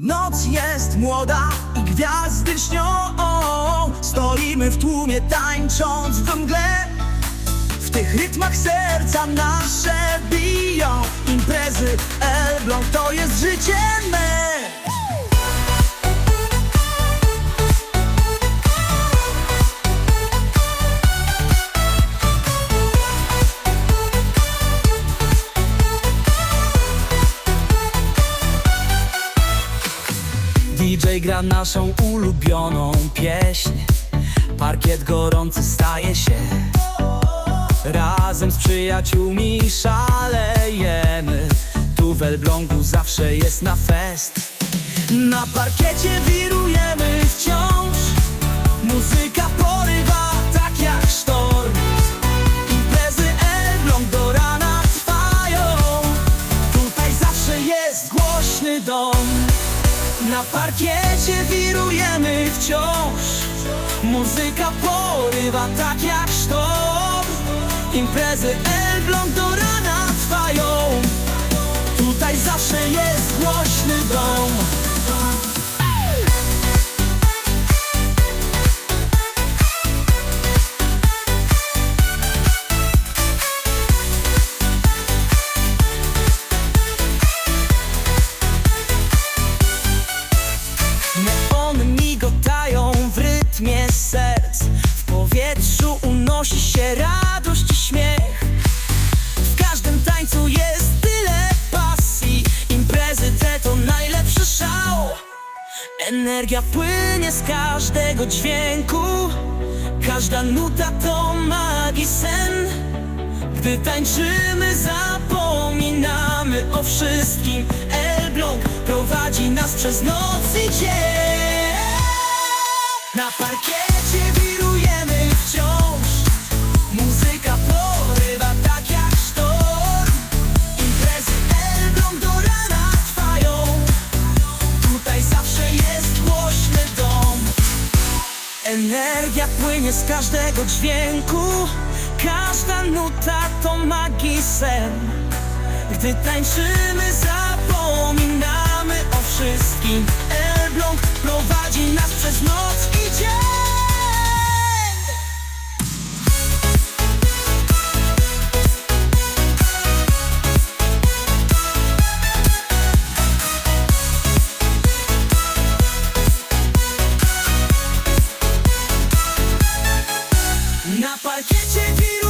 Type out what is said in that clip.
Noc jest młoda i gwiazdy śnią. Stoimy w tłumie tańcząc w mgle. W tych rytmach serca nasze biją. Imprezy Elbląg to jest życie me DJ gra naszą ulubioną pieśń. Parkiet gorący staje się. Razem z przyjaciółmi szalejemy. Tu w Elblągu zawsze jest na fest. Na parkiecie wirujemy wciąż na parkiecie wirujemy wciąż. Muzyka porywa tak jak sztorm. Imprezy Elbląg do rana trwają. Tutaj zawsze jest głośny dom unosi się radość i śmiech. W każdym tańcu jest tyle pasji. Imprezy te to najlepszy szał. Energia płynie z każdego dźwięku. Każda nuta to magii sen. Gdy tańczymy zapominamy o wszystkim. Elbląg prowadzi nas przez noc i dzień Energia płynie z każdego dźwięku. Każda nuta to magii sen. Gdy tańczymy zapominamy o wszystkim. Elbląg prowadzi nas przez На паркеті віру